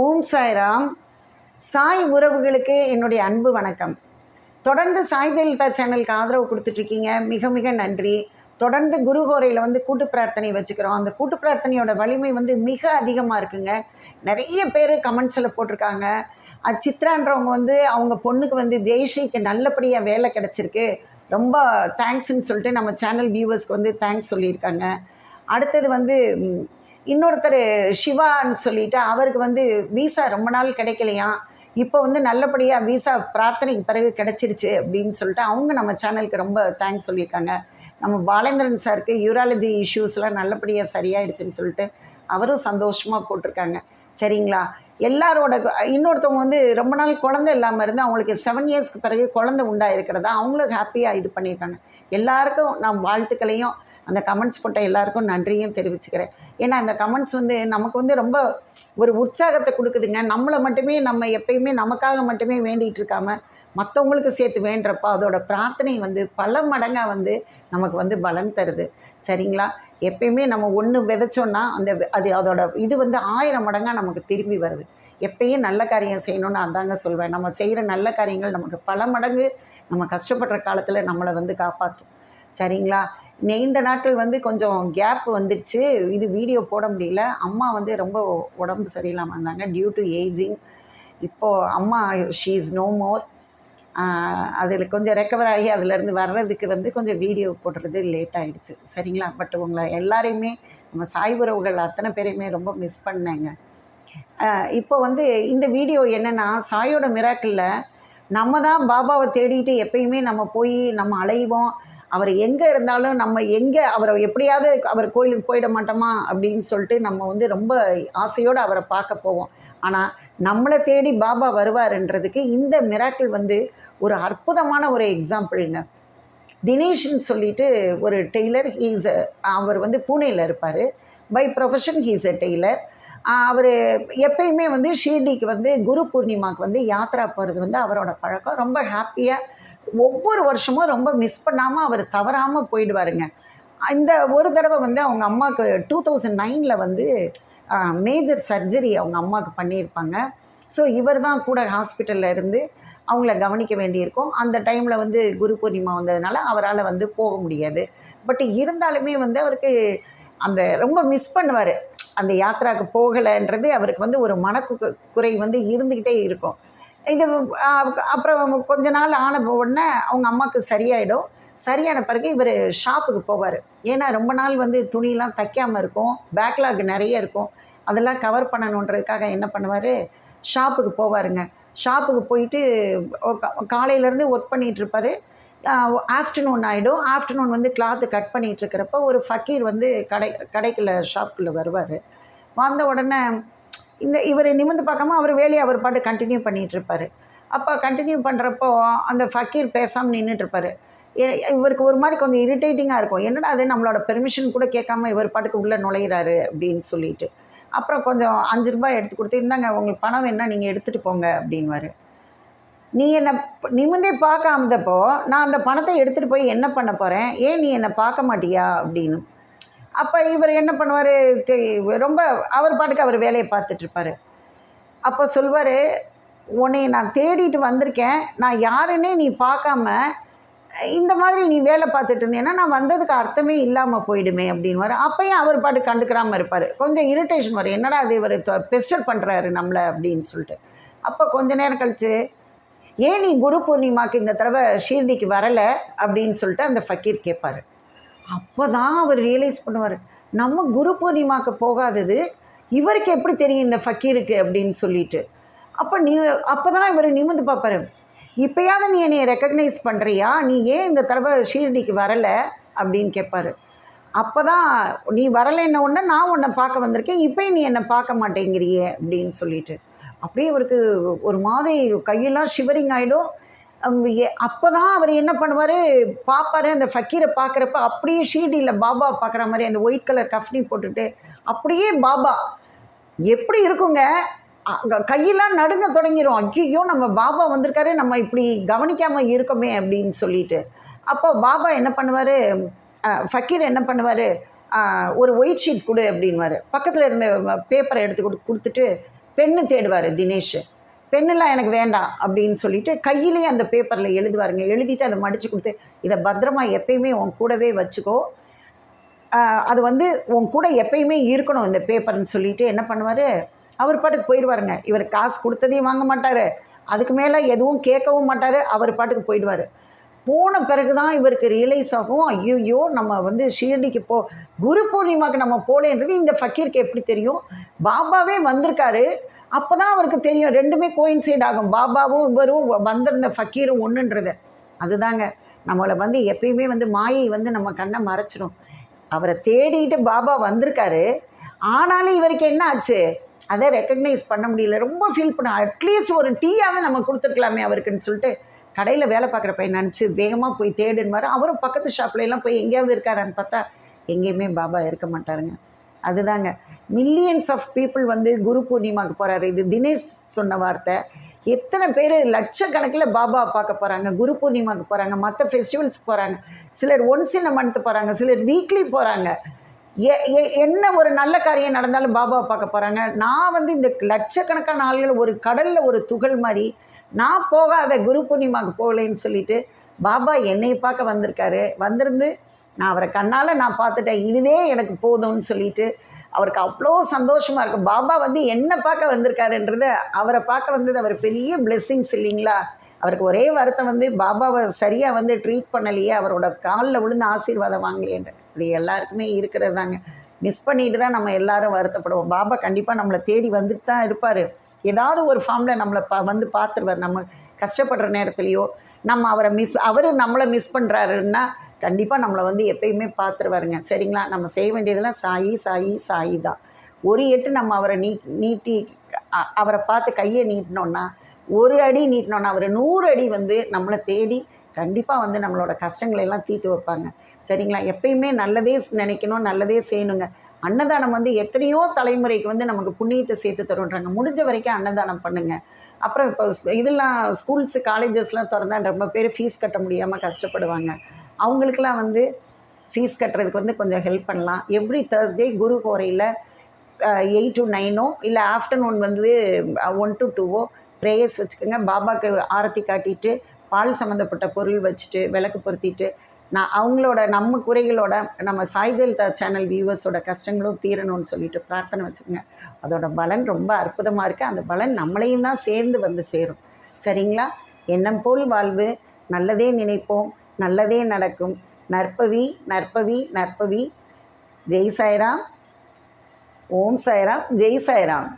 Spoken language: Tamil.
ஓம் சாய்ராம். சாய் உறவுகளுக்கு என்னுடைய அன்பு வணக்கம். தொடர்ந்து சாய் ஜெயலலிதா சேனலுக்கு ஆதரவு கொடுத்துட்ருக்கீங்க. மிக மிக நன்றி. தொடர்ந்து குருகோரையில் வந்து கூட்டு பிரார்த்தனை வச்சுக்கிறோம். அந்த கூட்டு பிரார்த்தனையோட வலிமை வந்து மிக அதிகமாக இருக்குங்க. நிறைய பேர் கமெண்ட்ஸில் போட்டிருக்காங்க. அச்சித்ரான்றவங்க வந்து அவங்க பொண்ணுக்கு வந்து ஜெய்ஸ்ரீக்கு நல்லபடியாக வேலை கிடச்சிருக்கு. ரொம்ப தேங்க்ஸ்ன்னு சொல்லிட்டு நம்ம சேனல் வியூவர்ஸ்க்கு வந்து தேங்க்ஸ் சொல்லியிருக்காங்க. அடுத்தது வந்து இன்னொருத்தர் சிவான்னு சொல்லிட்டு அவருக்கு வந்து விசா ரொம்ப நாள் கிடைக்கலையாம். இப்போ வந்து நல்லபடியாக விசா பிரார்த்தனைக்கு பிறகு கிடச்சிருச்சு அப்படின்னு சொல்லிட்டு அவங்க நம்ம சேனலுக்கு ரொம்ப தேங்க்ஸ் சொல்லியிருக்காங்க. நம்ம பாலேந்திரன் சாருக்கு யூராலஜி இஷ்யூஸ்லாம் நல்லபடியாக சரியாயிடுச்சுன்னு சொல்லிட்டு அவரும் சந்தோஷமாக போட்டிருக்காங்க. சரிங்களா? எல்லாரோட இன்னொருத்தவங்க வந்து ரொம்ப நாள் குழந்தை இல்லாமல் இருந்து அவங்களுக்கு செவன் இயர்ஸ்க்கு பிறகு குழந்தை உண்டாயிருக்கிறதா அவங்களும் ஹாப்பியாக இது பண்ணியிருக்காங்க. எல்லாருக்கும் நான் வாழ்த்துக்களையும் அந்த கமெண்ட்ஸ் போட்ட எல்லாருக்கும் நன்றியும் தெரிவிச்சுக்கிறேன். ஏன்னா அந்த கமெண்ட்ஸ் வந்து நமக்கு வந்து ரொம்ப ஒரு உற்சாகத்தை கொடுக்குதுங்க. நம்மளை மட்டுமே நம்ம எப்பயுமே நமக்காக மட்டுமே வேண்டிகிட்டு இருக்காமல் மற்றவங்களுக்கு சேர்த்து வேண்டுறப்போ அதோட பிரார்த்தனை வந்து பல மடங்காக வந்து நமக்கு வந்து பலன் தருது. சரிங்களா? எப்பயுமே நம்ம ஒன்று விதைச்சோன்னா அந்த அது அதோட இது வந்து ஆயிரம் மடங்காக நமக்கு திரும்பி வருது. எப்பயும் நல்ல காரியம் செய்யணும்னு அதாங்க சொல்வேன். நம்ம செய்கிற நல்ல காரியங்கள் நமக்கு பல மடங்கு நம்ம கஷ்டப்படுற காலத்தில் நம்மளை வந்து காப்பாற்றும் சரிங்களா? நீண்ட நாட்கள் வந்து கொஞ்சம் கேப் வந்துடுச்சு. இது வீடியோ போட முடியல. அம்மா வந்து ரொம்ப உடம்பு சரியில்லாமல் இருந்தாங்க டியூ டு ஏஜிங் இப்போது அம்மா ஷீ இஸ் நோ மோர் அதில் கொஞ்சம் ரெக்கவர் ஆகி அதிலேருந்து வர்றதுக்கு வந்து கொஞ்சம் வீடியோ போடுறது லேட் ஆகிடுச்சு சரிங்களா? பட் உங்களை எல்லாரையுமே நம்ம சாய் உறவுகள் அத்தனை பேரையுமே ரொம்ப மிஸ் பண்ணேங்க. இப்போ வந்து இந்த வீடியோ என்னென்னா சாயோட மிராக்கிளில் நம்ம தான் பாபாவை தேடிட்டு எப்பயுமே நம்ம போய் நம்ம அலைவோம். அவர் எங்கே இருந்தாலும் நம்ம எங்கே அவரை எப்படியாவது அவர் கோயிலுக்கு போயிட மாட்டோமா அப்படின்னு சொல்லிட்டு நம்ம வந்து ரொம்ப ஆசையோடு அவரை பார்க்க போவோம். ஆனால் நம்மளை தேடி பாபா வருவாருன்றதுக்கு இந்த மிராக்கிள் வந்து ஒரு அற்புதமான ஒரு எக்ஸாம்பிள்ங்க தினேஷ்னு சொல்லிட்டு ஒரு டெய்லர் ஹீஸ் அவர் வந்து பூனேயில் இருப்பார். By profession he's a tailor அவர் எப்பயுமே வந்து ஷீர்டிக்கு வந்து குரு பூர்ணிமாவுக்கு வந்து யாத்ரா போகிறது வந்து அவரோட பழக்கம். ரொம்ப ஹாப்பியாக ஒவ்வொரு வருஷமும் ரொம்ப மிஸ் பண்ணாமல் அவர் தவறாமல் போயிடுவாருங்க. இந்த ஒரு தடவை வந்து அவங்க அம்மாவுக்கு டூ தௌசண்ட் நைனில் வந்து மேஜர் சர்ஜரி அவங்க அம்மாவுக்கு பண்ணியிருப்பாங்க. ஸோ இவர் தான் கூட ஹாஸ்பிட்டலில் இருந்து அவங்கள கவனிக்க வேண்டியிருக்கும். அந்த டைமில் வந்து குரு பூர்ணிமா வந்ததுனால அவரால் வந்து போக முடியாது. பட் இருந்தாலுமே வந்து அவருக்கு அந்த ரொம்ப மிஸ் பண்ணுவார். அந்த யாத்திராவுக்கு போகலைன்றது அவருக்கு வந்து ஒரு மனக்கு குறை வந்து இருந்துக்கிட்டே இருக்கும். இது அப்புறம் கொஞ்ச நாள் ஆன உடனே அவங்க அம்மாவுக்கு சரியாயிடும். சரியான பிறகு இவர் ஷாப்புக்கு போவார். ஏன்னா ரொம்ப நாள் வந்து துணியெலாம் தைக்காமல் இருக்கும். பேக்லாக் நிறைய இருக்கும். அதெல்லாம் கவர் பண்ணணுன்றதுக்காக என்ன பண்ணுவார்? ஷாப்புக்கு போவாருங்க. ஷாப்புக்கு போயிட்டு காலையிலேருந்து ஒர்க் பண்ணிகிட்ருப்பாரு. ஆஃப்டர்நூன் ஆகிடும் ஆஃப்டர்நூன் வந்து கிளாத்து கட் பண்ணிகிட்ருக்கிறப்ப ஒரு ஃபக்கீர் வந்து கடை கடைக்குள்ளே ஷாப்புக்குள்ளே வருவார். வந்த உடனே இந்த இவர் நிமிர்ந்து பார்க்காம அவர் வேலையை அவர் பாட்டு கண்டினியூ பண்ணிகிட்ருப்பாரு அப்போ கண்டினியூ பண்ணுறப்போ அந்த ஃபக்கீர் பேசாமல் நின்றுட்டுருப்பாரு இவருக்கு ஒரு மாதிரி கொஞ்சம் இரிட்டேட்டிங்காக இருக்கும். என்னடா அது நம்மளோட பெர்மிஷன் கூட கேட்காம இவர் பாட்டுக்கு உள்ளே நுழையிறாரு அப்படின்னு சொல்லிட்டு. அப்புறம் கொஞ்சம் அஞ்சு ரூபாய் எடுத்து கொடுத்து இருந்தாங்க உங்களுக்கு பணம் வேணால் நீங்கள் எடுத்துகிட்டு போங்க அப்படின்வாரு நீ என்னை நிமிந்தே நிமிர்ந்தே பார்க்காமதப்போ நான் அந்த பணத்தை எடுத்துகிட்டு போய் என்ன பண்ண போகிறேன் ஏன் நீ என்னை பார்க்க மாட்டியா அப்படின்னு. அப்போ இவர் என்ன பண்ணுவார்? ரொம்ப அவர் பாட்டுக்கு அவர் வேலையை பார்த்துட்ருப்பாரு. அப்போ சொல்வார் உன்னை நான் தேடிட்டு வந்திருக்கேன். நான் யாருன்னே நீ பார்க்காம இந்த மாதிரி நீ வேலை பார்த்துட்டு இருந்தேன்னா நான் வந்ததுக்கு அர்த்தமே இல்லாமல் போயிடுமே அப்படின்வாரு அப்பயும் அவர் பாட்டு கண்டுக்கிறாமல் இருப்பார். கொஞ்சம் இரிட்டேஷன் வரும். என்னடா அது இவர் பெஸ்டர் பண்ணுறாரு நம்மளை அப்படின்னு சொல்லிட்டு. அப்போ கொஞ்ச நேரம் கழித்து ஏன் நீ குரு பூர்ணிமாவுக்கு இந்த தடவை ஷீர்டிக்கு வரலை? அப்படின்னு சொல்லிட்டு அந்த ஃபக்கீர் கேட்பாரு. அப்போ தான் அவர் ரியலைஸ் பண்ணுவார். நம்ம குரு பூர்ணிமாக்கு போகாதது இவருக்கு எப்படி தெரியும் இந்த ஃபக்கீருக்கு அப்படின்னு சொல்லிட்டு. அப்போ நீ அப்போ தான் இவர் நிமிர்ந்து பார்ப்பாரு. இப்போயாவது நீ என்னை ரெக்கக்னைஸ் பண்ணுறியா நீ ஏன் இந்த தடவை ஷீரடிக்கு வரலை? அப்படின்னு கேட்பாரு அப்போ தான் நீ வரலைன்ன உடனே நான் உன்னை பார்க்க வந்திருக்கேன் இப்போயும் நீ என்னை பார்க்க மாட்டேங்கிறியே அப்படின்னு சொல்லிட்டு. அப்படியே இவருக்கு ஒரு மாதிரி கையெல்லாம் ஷிவரிங் ஆகிடும் அப்போ தான் அவர் என்ன பண்ணுவார்? பார்ப்பாரு அந்த ஃபக்கீரை பார்க்குறப்ப அப்படியே ஷீடியில் பாபா பார்க்குற மாதிரி அந்த ஒயிட் கலர் கஃப்னி போட்டுட்டு அப்படியே பாபா. எப்படி இருக்குங்க? கையெல்லாம் நடுங்க தொடங்கிரும். ஐயோ நம்ம பாபா வந்திருக்காரு நம்ம இப்படி கவனிக்காமல் இருக்கோமே அப்படின்னு சொல்லிட்டு. அப்போ பாபா என்ன பண்ணுவார்? ஃபக்கீர் என்ன பண்ணுவார்? ஒரு ஒயிட் ஷீட் கொடு அப்படின்வார் பக்கத்தில் இருந்த பேப்பரை எடுத்து கொடு கொடுத்துட்டு பெண்ணு தேடுவார் தினேஷ். பெண்ணெல்லாம் எனக்கு வேண்டாம் அப்படின்னு சொல்லிட்டு கையிலேயே அந்த பேப்பரில் எழுதுவாருங்க. எழுதிட்டு அதை மடித்து கொடுத்து இதை பத்திரமா எப்பயுமே உன் கூடவே வச்சுக்கோ. அது வந்து உன் கூட எப்பயுமே இருக்கணும் இந்த பேப்பர்னு சொல்லிட்டு என்ன பண்ணுவார்? அவர் பாட்டுக்கு போயிடுவாருங்க. இவர் காசு கொடுத்ததையும் வாங்க மாட்டார். அதுக்கு மேலே எதுவும் கேட்கவும் மாட்டார். அவர் பாட்டுக்கு போயிடுவார். போன பிறகு தான் இவருக்கு ரியலைஸ் ஆகும். ஐயோ நம்ம வந்து ஷீரடிக்கு போ குரு பூர்ணிமாவுக்கு நம்ம போலேன்றது இந்த ஃபக்கீருக்கு எப்படி தெரியும்? பாபாவே வந்திருக்காரு. அப்போ தான் அவருக்கு தெரியும். ரெண்டுமே கோயின்சைட் ஆகும். பாபாவும் இவரும் வந்திருந்த ஃபக்கீரும் ஒன்றுன்றது அதுதாங்க. நம்மளை வந்து எப்பயுமே வந்து மாயை வந்து நம்ம கண்ணை மறைச்சிடும் அவரை தேடிட்டு பாபா வந்திருக்காரு. ஆனாலும் இவருக்கு என்ன ஆச்சு? அதை ரெக்கக்னைஸ் பண்ண முடியல. ரொம்ப ஃபீல் பண்ண அட்லீஸ்ட் ஒரு டீயாவது நம்ம கொடுத்துருக்கலாமே அவருக்குன்னு சொல்லிட்டு கடையில் வேலை பார்க்குற பையன் நினச்சி வேகமாக போய் தேடுன்னு அவரும் பக்கத்து ஷாப்ல எல்லாம் போய் எங்கேயாவது இருக்காரான்னு பார்த்தா எங்கேயுமே பாபா இருக்க மாட்டாருங்க. அதுதாங்க. மில்லியன்ஸ் ஆஃப் பீப்புள் வந்து குரு பூர்ணிமாவுக்கு போகிறாரு இது தினேஷ் சொன்ன வார்த்தை. எத்தனை பேர் லட்சக்கணக்கில் பாபா பார்க்க போகிறாங்க குரு பூர்ணிமாவுக்கு போகிறாங்க மற்ற ஃபெஸ்டிவல்ஸ்க்கு போகிறாங்க சிலர் ஒன்ஸ் இன் மந்த் போகிறாங்க சிலர் வீக்லி போகிறாங்க எ- என்ன ஒரு நல்ல காரியம் நடந்தாலும் பாபாவை பார்க்க போகிறாங்க நான் வந்து இந்த லட்சக்கணக்கான ஆள்கள் ஒரு கடலில் ஒரு துகள் மாதிரி நான் போகாத குரு பூர்ணிமாவுக்கு போகலைன்னு சொல்லிட்டு பாபா என்னை பார்க்க வந்திருக்காரு. வந்திருந்து நான் அவரை கண்ணால் நான் பார்த்துட்டேன். இதுவே எனக்கு போதும்னு சொல்லிட்டு அவருக்கு அவ்வளோ சந்தோஷமாக இருக்கும் பாபா வந்து என்ன பார்க்க வந்திருக்காருன்றத அவரை பார்க்க வந்தது அவர் பெரிய பிளெஸ்ஸிங்ஸ் இல்லைங்களா? அவருக்கு ஒரே வருத்தம் வந்து பாபாவை சரியாக வந்து ட்ரீட் பண்ணலையே அவரோட காலில் விழுந்து ஆசீர்வாதம் வாங்கலையேன்ற. இது எல்லாருக்குமே இருக்கிறது தாங்க. மிஸ் பண்ணிட்டு தான் நம்ம எல்லாரும் வருத்தப்படுவோம். பாபா கண்டிப்பாக நம்மளை தேடி வந்துட்டு தான் இருப்பார். ஏதாவது ஒரு ஃபார்மில் நம்மளை பா வந்து பார்த்துருவார். நம்ம கஷ்டப்படுற நேரத்துலையோ நம்ம அவரை மிஸ் அவர் நம்மளை மிஸ் பண்ணுறாருன்னா கண்டிப்பாக நம்மளை வந்து எப்பயுமே பார்த்துருவாருங்க. சரிங்களா? நம்ம செய்ய வேண்டியதெல்லாம் சாயி சாயி சாயி தான். ஒரு எட்டு நம்ம அவரை நீ நீட்டி அவரை பார்த்து கையை நீட்டினோன்னா ஒரு அடி நீட்டினோன்னா அவர் நூறு அடி வந்து நம்மளை தேடி கண்டிப்பாக வந்து நம்மளோட கஷ்டங்களை எல்லாம் தீர்த்து வைப்பாங்க. சரிங்களா? எப்பயுமே நல்லதே நினைக்கணும் நல்லதே செய்யணுங்க. அன்னதானம் வந்து எத்தனையோ தலைமுறைக்கு வந்து நமக்கு புண்ணியத்தை சேர்த்து தருன்றாங்க முடிஞ்ச வரைக்கும் அன்னதானம் பண்ணுங்கள் அப்புறம் இப்போ இதெல்லாம் ஸ்கூல்ஸு காலேஜஸ்லாம் திறந்தா ரொம்ப பேர் ஃபீஸ் கட்ட முடியாமல் கஷ்டப்படுவாங்க. அவங்களுக்கெல்லாம் வந்து ஃபீஸ் கட்டுறதுக்கு வந்து கொஞ்சம் ஹெல்ப் பண்ணலாம். எவ்ரி தேர்ஸ்டே குரு கோரையில் எயிட் டு நைனோ இல்லை ஆஃப்டர்நூன் வந்து ஒன் டு டூவோ ப்ரேயர்ஸ் வச்சுக்கோங்க. பாபாக்கு ஆரத்தி காட்டிட்டு பால் சம்மந்தப்பட்ட பொருள் வச்சுட்டு விளக்கு பொருத்திட்டு நான் அவங்களோட நம்ம குறைகளோட நம்ம சாய்ஜெல்தா சேனல் வியூவர்ஸோட கஷ்டங்களும் தீரணும்னு சொல்லிட்டு பிரார்த்தனை வச்சுக்கோங்க. அதோட பலன் ரொம்ப அற்புதமாக இருக்குது அந்த பலன் நம்மளையும் தான் சேர்ந்து வந்து சேரும். சரிங்களா? எண்ணம் போல் வாழ்வு. நல்லதே நினைப்போம். நல்லதே நடக்கும். நற்பவி நற்பவி நற்பவி. ஜெய் சாய்ராம். ஓம் சாய்ராம். ஜெய் சாய்ராம்.